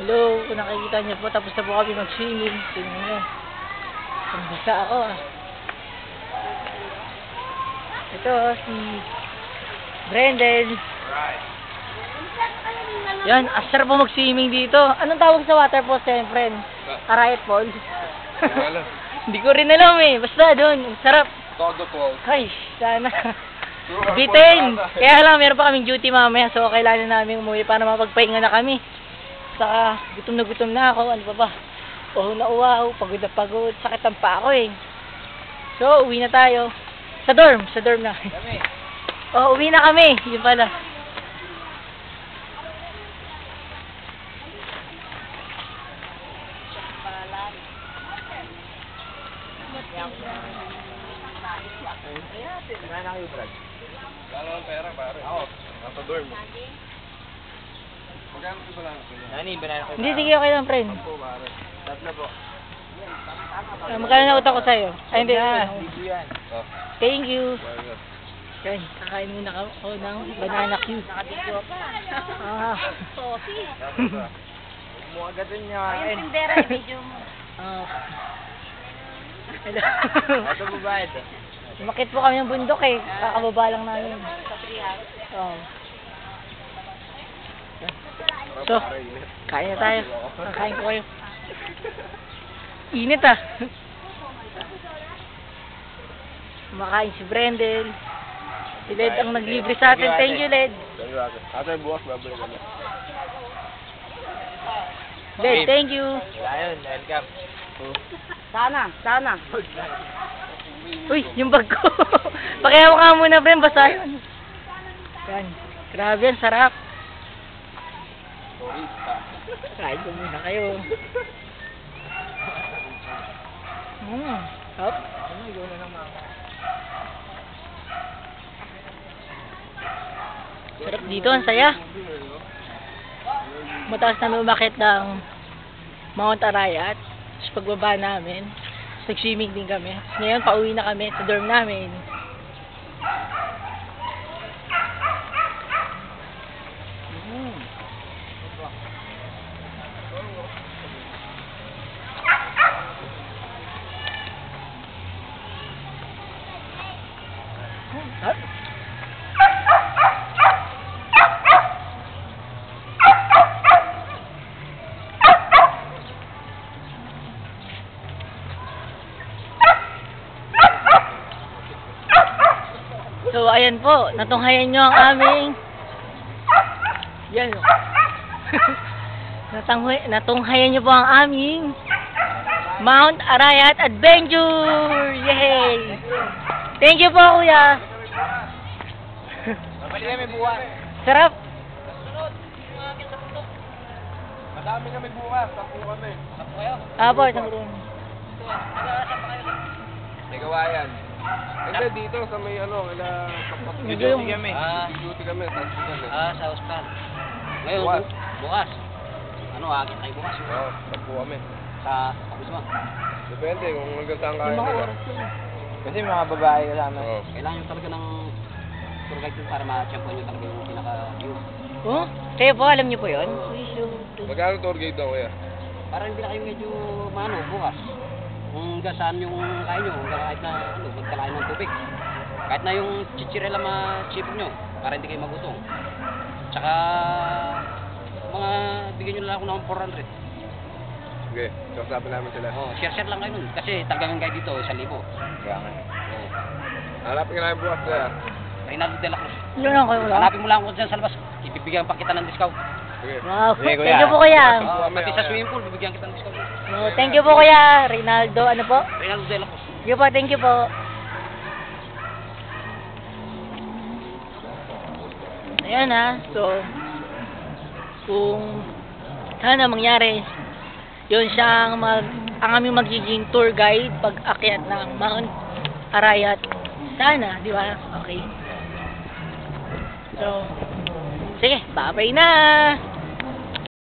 Hello, kung nakikita niyo po, tapos na po kami mag-swimming. Tingnan niyo. Pambisa ako ah. Ito, si Brendan. Yan, asar po mag-swimming dito. Anong tawag sa water falls, eh, friend? Arayat Falls. Hindi ko rin alam eh. Basta doon, ang sarap. Todo po. Ay, sana. Bitin! Kaya lang, meron pa kaming duty mamaya, so kailangan namin umuwi para mapagpahinga na kami. Saka, gutom na gutom na ako, ano pa ba? Uhaw na uhaw, pagod na pagod, sakit ang pa ako eh. So, uwi na tayo. Sa dorm, sa dorm na. Oh, uwi na kami, yun pala. Wala naman pera, pare. Ako. Nasa dorm. Magkano ko ba lang ito? Nani, banana ko. Hindi, sige, okay lang, friend. Tatlo po. Ah, magkano na utang ko sa'yo? Ay, hindi. Dito yan. Oh, Thank you. Yan, kakain muna ako ng banana cue. Nakadito pa. Ah. Sosi. Mo agad rin niya. Ayun, tindera, medyo mo. Ah. Hello. Ito babayad. Umakit po kami ng bundok eh. Kakababa lang namin. Sa Prias. Oh. So, kain na tayo. Kakain ko kayo. Init ah. Kumakain si Brendel. Si Led ang naglibre sa atin. Thank you, Led. Ate, bukas babalik kami. Led, thank you. Yun, welcome. Sana, sana. Uy, yung bag ko. Pakihawa ka muna, friend. Basta yun. Yan. Grabe yan, sarap. Kain ko muna kayo. Mm. Hop. Sarap dito, ang saya. Mataas namin umakit ng Mount Arayat. Tapos pagbaba namin, nag-swimming din kami. Ngayon, pauwi na kami sa dorm namin. So, ayan po, natunghayan nyo ang aming... Yan o. Natunghayan nyo po ang aming Mount Arayat Adventure! Yay! Thank you po, kuya! Mabalik kami buwan. Sarap! Madami kami bukas. Sampu kami. Apo, isang room. May gawayan. Hindi, dito sa may ano, kaya pakpak Medyo yung- kami. Ah. Duty kami sa hospital eh. Ah, sa hospital. Ngayon, Bukas. bu- bukas. Ano, agit tayo bukas. Oo, sampu kami. Sa Kusma. Depende kung hanggang saan kaya mga oras yun. Kasi mga babae kasama. Oo. Kailangan yung talaga ng tour guide para ma-champion nyo talaga yung pinaka-view. Oh? Kayo po, alam niyo po yun? Magkano tour guide daw kuya? Para hindi na kayo medyo maano, bukas. Kung hanggang saan yung kain nyo, hanggang kahit na ano, tubig. Kahit na yung chichirela ma-chipon nyo, para hindi kayo magutom. Tsaka, mga bigyan nyo lang ako ng 400. Sige, kausapin namin sila. Oh, share-share lang kayo nun. Kasi tagagan kayo dito, 1,000. Kaya nga. Oh. Hanapin ka namin bukas kuya. Reynaldo de la Cruz. Yun lang kayo? Hanapin mo lang ako dyan sa labas. Ibibigyan pa kita ng discount. Sige. Wow, Sige, kuya. thank you po kuya. Oh, pati sa swimming pool, bibigyan kita ng discount. No, thank you po kuya. Rinaldo, ano po? Reynaldo de la Cruz. Thank you po, thank you po. Ayan ha, so, kung sana mangyari, yun siyang mag, ang aming magiging tour guide pag akyat ng Mount Arayat. Sana, di ba? Okay. So, sige, bye-bye na!